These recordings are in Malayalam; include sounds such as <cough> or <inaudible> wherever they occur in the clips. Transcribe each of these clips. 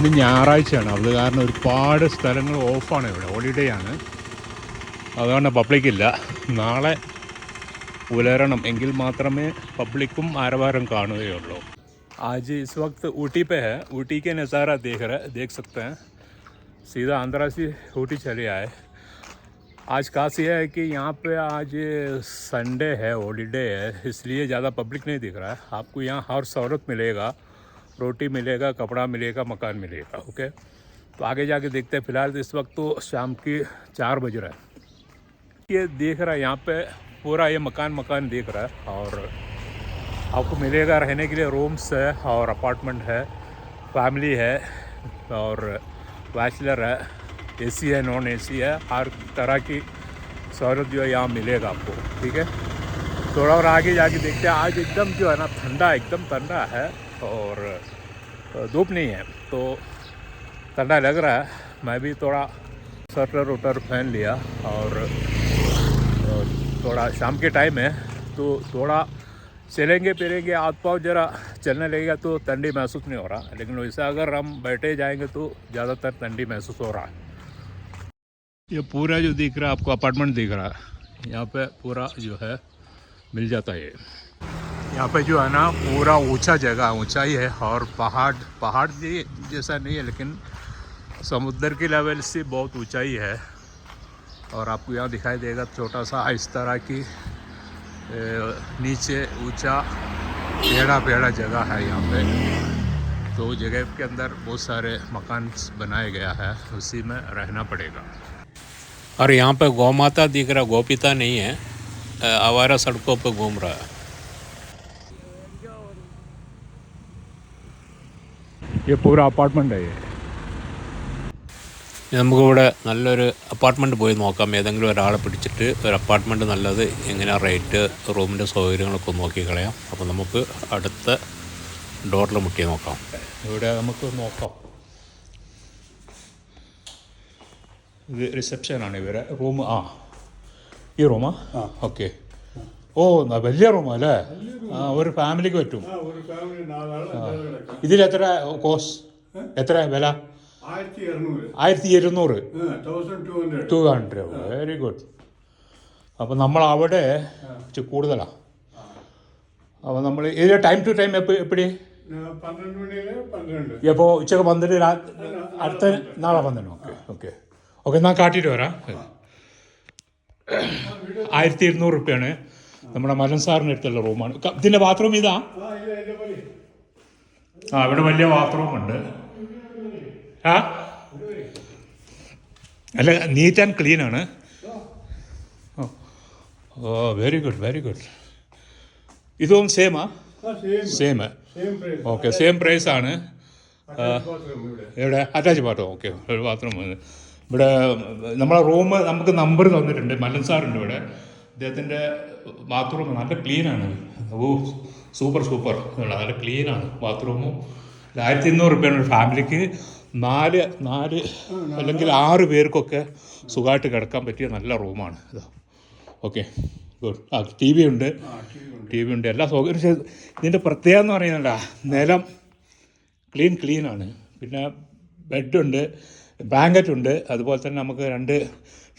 ഇന്ന് ഞായറാഴ്ചയാണ് അത് കാരണം ഒരുപാട് സ്ഥലങ്ങൾ ഓഫാണ് ഇവിടെ ഹോളിഡേ ആണ് അതുകൊണ്ട് പബ്ലിക് ഇല്ല നാളെ പുലരണം എങ്കിൽ മാത്രമേ പബ്ലിക്കും ആരവാരം കാണുകയുള്ളൂ आज इस वक्त ऊटी पे है ऊटी के नज़ारा देख रहे देख सकते हैं सीधा आंध्रा से ऊटी चले आए आज खास ये है कि यहाँ पे आज संडे है हॉलीडे है इसलिए ज़्यादा पब्लिक नहीं दिख रहा है आपको यहाँ हर सहूलत मिलेगा रोटी मिलेगा, कपड़ा मिलेगा, मकान मिलेगा ओके तो आगे जाके देखते हैं, फ़िलहाल इस वक्त तो शाम की चार बज रहा है। ये देख रहा है, यहाँ पे पूरा ये मकान मकान देख रहा है, और आपको मिलेगा रहने के लिए रूम्स है, और अपार्टमेंट है फैमिली है, और बैचलर है एसी है नॉन एसी है, हर तरह की सहूलत जो है यहाँ मिलेगा आपको, ठीक है? थोड़ा और आगे जाके देखते हैं, आज एकदम जो है ना, ठंडा, एकदम ठंडा है। और धूप नहीं है तो ठंडा लग रहा है। मैं भी थोड़ा स्वेटर वटर पहन लिया और थोड़ा शाम के टाइम है तो थोड़ा चलेंगे, फिरेंगे, हाथ पाँव जरा चलने लगेगा तो ठंडी महसूस नहीं हो रहा। लेकिन वैसे अगर हम बैठे जाएँगे तो ज़्यादातर ठंडी महसूस हो रहा है। ये पूरा जो दिख रहा है, आपको अपार्टमेंट दिख रहा है, यहाँ पे पूरा जो है मिल जाता है यहाँ पे जो है ना, पूरा ऊँचा जगह, ऊंचाई है और पहाड़ पहाड़ जैसा नहीं है, लेकिन समुद्र के लेवल से बहुत ऊंचाई है। और आपको यहाँ दिखाई देगा छोटा सा इस तरह की नीचे ऊँचा पेड़ा पेड़ा जगह है यहाँ पे। तो जगह के अंदर बहुत सारे मकान बनाए गया है, उसी में रहना पड़ेगा। और यहाँ पे गौ माता दिख रहा गोपिता नहीं है आवारा सड़कों पे घूम रहा है। ये पूरा अपार्टमेंट है ये ഇനി നമുക്കിവിടെ നല്ലൊരു അപ്പാർട്ട്മെൻറ്റ് പോയി നോക്കാം ഏതെങ്കിലും ഒരാളെ പിടിച്ചിട്ട് ഒരു അപ്പാർട്ട്മെൻറ്റ് നല്ലത് എങ്ങനെയാണ് റേറ്റ് റൂമിൻ്റെ സൗകര്യങ്ങളൊക്കെ ഒന്ന് നോക്കി കളയാം അപ്പോൾ നമുക്ക് അടുത്ത ഡോറിൽ മുട്ടി നോക്കാം ഇവിടെ നമുക്ക് നോക്കാം ഇത് റിസപ്ഷനാണ് ഇവരെ റൂം ആ ഈ റൂമാ ഓക്കെ ഓ വലിയ റൂമാ അല്ലേ? ആ ഒരു ഫാമിലിക്ക് പറ്റും. ഇതിൽ എത്ര കോസ് എത്ര വില? ആയിരത്തി ഇരുന്നൂറ്. ടു ഹൺഡ്രഡ് വെരി ഗുഡ് അപ്പോൾ നമ്മൾ അവിടെ കൂടുതലാണ് അപ്പോൾ നമ്മൾ ഇത് ടൈം ടു ടൈം എപ്പോൾ എപ്പടി? എപ്പോൾ ഉച്ചയ്ക്ക് പന്ത്രണ്ട് അടുത്ത നാളെ പന്ത്രണ്ട്. Okay okay. ഓക്കെ എന്നാൽ കാട്ടിയിട്ട് വരാം. ആയിരത്തി ഇരുന്നൂറ് റുപ്യാണ്. നമ്മുടെ മലൻ സാറിന്റെ അടുത്തുള്ള റൂമാണ്. ഇതിന്റെ ഇതിന്റെ ബാത്റൂം ഇതാ. ആ ഇവിടെ വലിയ ബാത്റൂം ഉണ്ട്. ആ? അല്ല നീറ്റ് ആൻഡ് ക്ലീൻ ആണ്. ഓ ഓ വെരി ഗുഡ് വെരി ഗുഡ് ഇതും സെയിമാ ആ? സെയിം ഓക്കെ സെയിം പ്രൈസ് ആണ്. എവിടെ? അറ്റാച്ച് ബാത്റൂം ഓക്കെ ഒരു ബാത്റൂം ഇവിടെ നമ്മളെ റൂം നമുക്ക് നമ്പർ തന്നിട്ടുണ്ട്. മല്ലൻ സാറുണ്ട് ഇവിടെ. അദ്ദേഹത്തിന്റെ ബാത്റൂം നല്ല ക്ലീനാണ് ഓ സൂപ്പർ സൂപ്പർ നല്ല ക്ലീനാണ് ബാത്റൂമും ആയിരത്തി ഇരുന്നൂറ് റുപ്യാണ് ഒരു ഫാമിലിക്ക് നാല് നാല് അല്ലെങ്കിൽ ആറ് പേർക്കൊക്കെ സുഖമായിട്ട് കിടക്കാൻ പറ്റിയ നല്ല റൂമാണ് ഇതാ. ഓക്കെ ഗുഡ് ആ ടി വി ഉണ്ട്. ടി വി ഉണ്ട്. എല്ലാ സൗകര്യം ഇതിന്റെ പ്രത്യേകത എന്ന് പറയുന്നില്ല നിലം ക്ലീൻ ക്ലീൻ ആണ്. പിന്നെ ബെഡുണ്ട് ബ്ലാങ്കറ്റ് ഉണ്ട്. അതുപോലെ തന്നെ നമുക്ക് രണ്ട്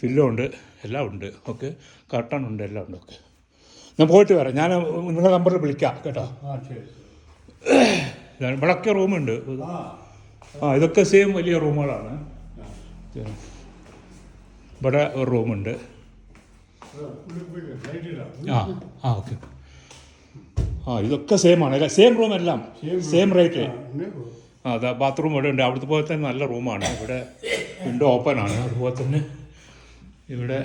ഫില്ലോ ഉണ്ട് എല്ലാം ഉണ്ട് ഓക്കെ? കർട്ടൺ ഉണ്ട് എല്ലാം ഉണ്ട് ഓക്കെ? ഞാൻ പോയിട്ട് വരാം. ഞാൻ നിങ്ങളുടെ നമ്പറിൽ വിളിക്കാം കേട്ടോ? ഇവിടെയൊക്കെ റൂമുണ്ട്. ആ. ഇതൊക്കെ സെയിം വലിയ റൂമുകളാണ്. ഇവിടെ ഒരു റൂമുണ്ട്. ആ ആ ഓക്കെ. ആ ഇതൊക്കെ സെയിം ആണ് അല്ല? സെയിം റൂം എല്ലാം സെയിം റേറ്റ് ആ അതാ ബാത്റൂം ഇവിടെ ഉണ്ട്. അവിടുത്തെ പോലെ തന്നെ നല്ല റൂമാണ് ഇവിടെ വിൻഡോ ഓപ്പൺ ആണ്. അതുപോലെ തന്നെ ഇവിടെ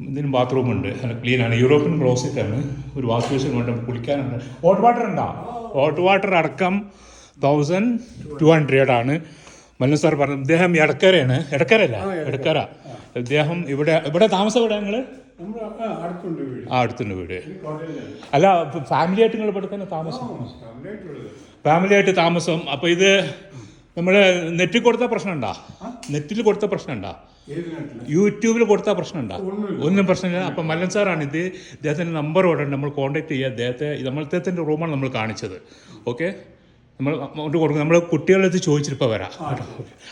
ഇതിന് ബാത്റൂം ഉണ്ട്. നല്ല ക്ലീൻ ആണ്. യൂറോപ്യൻ ക്ലോസറ്റ് ആണ്. ഒരു വാഷ് ബേസിൻ വേണ്ട കുളിക്കാനുണ്ട്. ഹോട്ട് വാട്ടർ ഉണ്ടോ? ഹോട്ട് വാട്ടർ അടക്കം തൗസൻഡ് ടു ഹൺഡ്രഡ് ആണ്. മല്ലു സാർ പറഞ്ഞു ഇദ്ദേഹം എടക്കരയാണ്. എടക്കരല്ല എടക്കര. ഇദ്ദേഹം ഇവിടെ ഇവിടെ താമസം ഇവിടെ നമ്മൾ ആ അടുത്തുണ്ട് വീട്. അല്ല ഫാമിലി ആയിട്ട് നിങ്ങൾ ഇവിടെ തന്നെ താമസം? ഫാമിലി ആയിട്ട് താമസം. അപ്പോൾ ഇത് നമ്മൾ നെറ്റിൽ കൊടുത്ത പ്രശ്നമുണ്ടോ? നെറ്റിൽ കൊടുത്ത പ്രശ്നമുണ്ടോ? ഏത് നാട്ടിൽ യൂട്യൂബിൽ കൊടുത്താൽ പ്രശ്നമുണ്ടോ. ഒന്നും പ്രശ്നമില്ല. അപ്പം മല്ലൻ സാറാണ് ഇത് ഇദ്ദേഹത്തിന്റെ നമ്പർ ഉടനെ നമ്മൾ കോൺടാക്ട് ചെയ്യുക അദ്ദേഹത്തെ നമ്മൾ ഇദ്ദേഹത്തിന്റെ റൂമാണ് നമ്മൾ കാണിച്ചത്. ഓക്കെ നമ്മൾ അങ്ങോട്ട് കൊടുക്കും. നമ്മൾ കുട്ടികളെടുത്ത് ചോദിച്ചിരിപ്പോൾ വരാം. കേട്ടോ.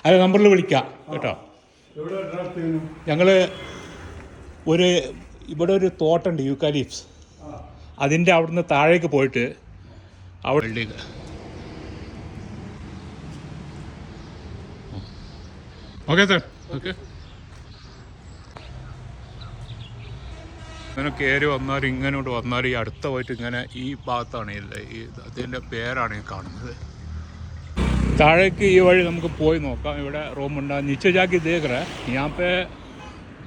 അത് നമ്പറിൽ വിളിക്കാം. കേട്ടോ. ഞങ്ങൾ ഒരു ഇവിടെ ഒരു തോട്ടുണ്ട് യൂക്കാലിപ്സ് അതിന്റെ അവിടുന്ന് താഴേക്ക് പോയിട്ട് അവിടെ ഓക്കെ സാർ ഓക്കെ ഇങ്ങനെ കയറി വന്നാൽ ഇങ്ങനോട്ട് വന്നാൽ ഈ അടുത്ത പോയിട്ട് ഇങ്ങനെ ഈ ഭാഗത്താണ് ഈ ഈ അതിൻ്റെ പേരാണ് ഈ കാണുന്നത് താഴേക്ക് ഈ വഴി നമുക്ക് പോയി നോക്കാം ഇവിടെ റൂം ഉണ്ട് नीचे जाके देख रहा है यहाँ पे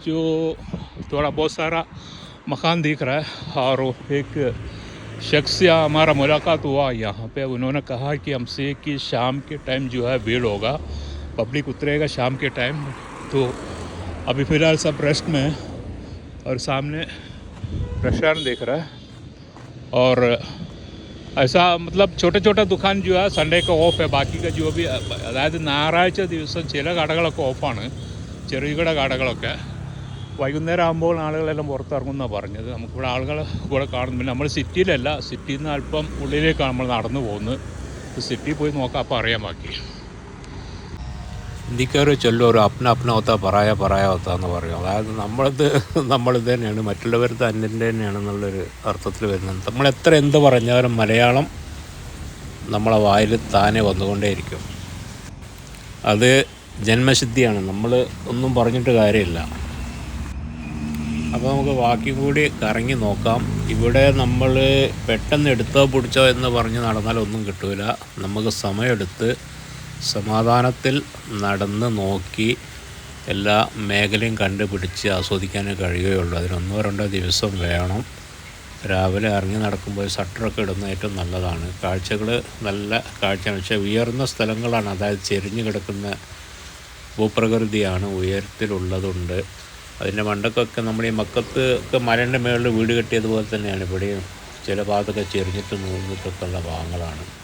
जो थोड़ा बहुत सारा मकान दिख रहा है और वो एक शख्स या हमारा मुलाकात हुआ यहाँ पे उन्होंने कहा कि हमसे कि शाम के टाइम जो है भीड़ होगा पब्लिक उतरेगा शाम के टाइम तो अभी फ़िलहाल सब रेस्ट में है और सामने रेस्टोरेंट देख रहा है और ऐसा मतलब छोटे छोटे दुकान जो है സൺഡേ ഒക്കെ ഓഫ് है ബാക്കി का जो भी അതായത് ഞായറാഴ്ച ദിവസം ചില കടകളൊക്കെ ഓഫാണ് ചെറുകിട കടകളൊക്കെ വൈകുന്നേരം ആകുമ്പോൾ ആളുകളെല്ലാം പുറത്തിറങ്ങുമെന്നാണ് പറഞ്ഞത് നമുക്കിവിടെ ആളുകൾ കൂടെ കാണുന്നു പിന്നെ നമ്മൾ സിറ്റിയിലല്ല സിറ്റിയിൽ നിന്ന് അല്പം ഉള്ളിലേക്കാണ് നമ്മൾ നടന്നു പോകുന്നത് സിറ്റിയിൽ പോയി നോക്കാം അപ്പോൾ അറിയാൻ ബാക്കി ഇന്ത്യക്കാർ ചൊല്ലും ഒരു അപ്ന അപ്ന ഒത്ത പറയാ പറയാ ഒത്ത എന്ന് പറയും. അതായത് നമ്മളത് <laughs> നമ്മളിത് തന്നെയാണ് മറ്റുള്ളവരത് അന്യന്റെ തന്നെയാണ് എന്നുള്ളൊരു അർത്ഥത്തിൽ വരുന്നത്. നമ്മൾ എത്ര എന്ത് പറഞ്ഞാലും മലയാളം നമ്മളെ വായിൽ താനെ വന്നുകൊണ്ടേയിരിക്കും. അത് ജന്മസിദ്ധിയാണ് നമ്മൾ ഒന്നും പറഞ്ഞിട്ട് കാര്യമില്ല. അപ്പോൾ നമുക്ക് ബാക്കി കൂടി കറങ്ങി നോക്കാം. ഇവിടെ നമ്മൾ പെട്ടെന്ന് എടുത്തോ പിടിച്ചോ എന്ന് പറഞ്ഞ് നടന്നാൽ ഒന്നും കിട്ടൂല. നമുക്ക് സമയമെടുത്ത് സമാധാനത്തിൽ നടന്ന് നോക്കി എല്ലാ മേഖലയും കണ്ടുപിടിച്ച് ആസ്വദിക്കാനേ കഴിയുകയുള്ളൂ. അതിനൊന്നോ രണ്ടോ ദിവസം വേണം. രാവിലെ ഇറങ്ങി നടക്കുമ്പോൾ ഷട്ടറൊക്കെ ഇടുന്നത് ഏറ്റവും നല്ലതാണ്. കാഴ്ചകൾ നല്ല കാഴ്ചയാണ്. പക്ഷേ ഉയർന്ന സ്ഥലങ്ങളാണ്. അതായത് ചെരിഞ്ഞു കിടക്കുന്ന ഭൂപ്രകൃതിയാണ് ഉയരത്തിലുള്ളതുണ്ട്. അതിന്റെ മണ്ടക്കൊക്കെ നമ്മൾ ഈ മക്കത്ത് ഒക്കെ മലേന്റെ മേളിൽ വീട് കെട്ടിയതുപോലെ തന്നെയാണ്. ഇവിടെയും ചില ഭാഗത്തൊക്കെ ചെരിഞ്ഞിട്ട് നൂന്നിട്ടൊക്കെ ഭാഗങ്ങളാണ്.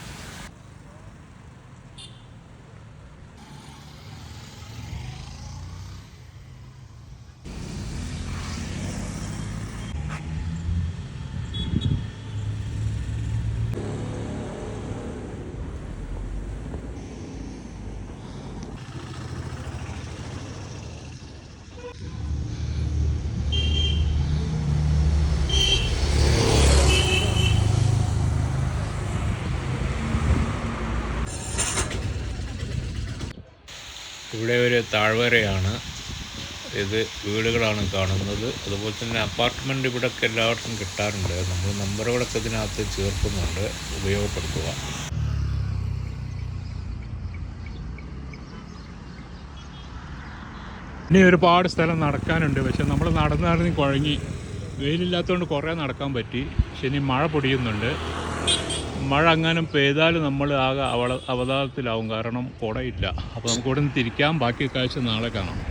ഇവിടെ ഒരു താഴ്വരയാണ്. ഇത് വീടുകളാണ് കാണുന്നത്. അതുപോലെ തന്നെ അപ്പാർട്ട്മെന്റ് ഇവിടെയൊക്കെ എല്ലാവർക്കും കിട്ടാറുണ്ട്. നമ്മൾ നമ്പറുകളൊക്കെ ഇതിനകത്ത് ചേർക്കുന്നുണ്ട്. ഉപയോഗപ്പെടുത്തുക. ഇനി ഒരുപാട് സ്ഥലം നടക്കാനുണ്ട്. പക്ഷെ നമ്മൾ നടന്ന് കുഴങ്ങി. വെയിലില്ലാത്തതുകൊണ്ട് കുറേ നടക്കാൻ പറ്റി. പക്ഷെ ഇനി മഴ പൊടിയുന്നുണ്ട്. മഴ അങ്ങനെ പെയ്താൽ നമ്മൾ ആകെ അവള അവതാളത്തിലാവും. കാരണം കുടയില്ല. അപ്പോൾ നമുക്ക് നിന്ന് തിരിക്കാം. ബാക്കി കാഴ്ച നാളെ കാണാം.